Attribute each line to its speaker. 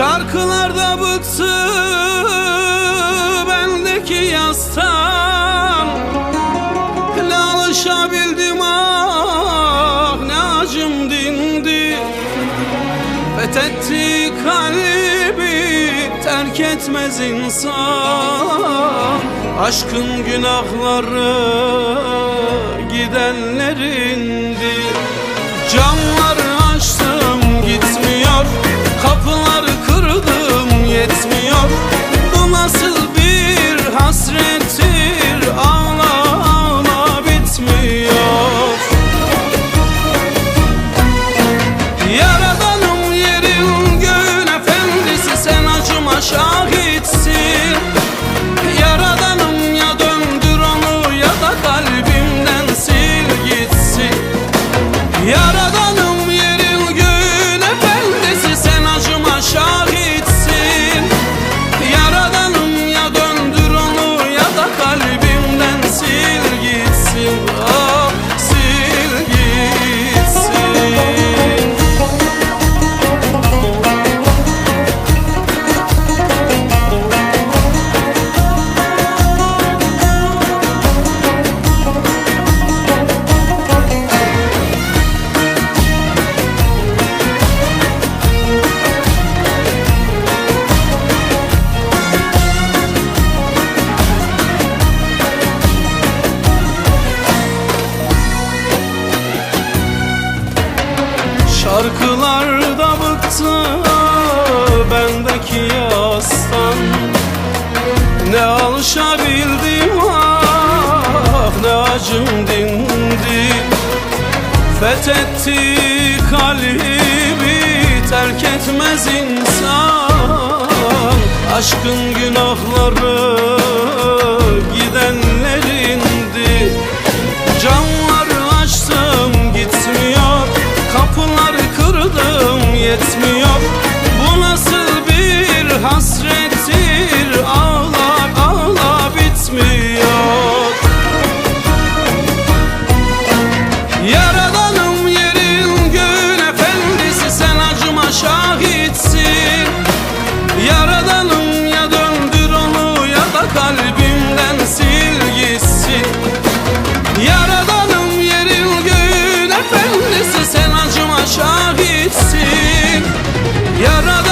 Speaker 1: Şarkılarda bıktı bendeki yastan Ne alışabildim ah ne acım dindi. Fethetti kalbi terk etmez insan. Aşkın günahları gidenlerindir. Canlı Şarkılarda bıktı bendeki yastan. Ne alışabildim ah ne acım dindi. Fethetti kalbi terk etmez insan. Aşkın günahları Yaralı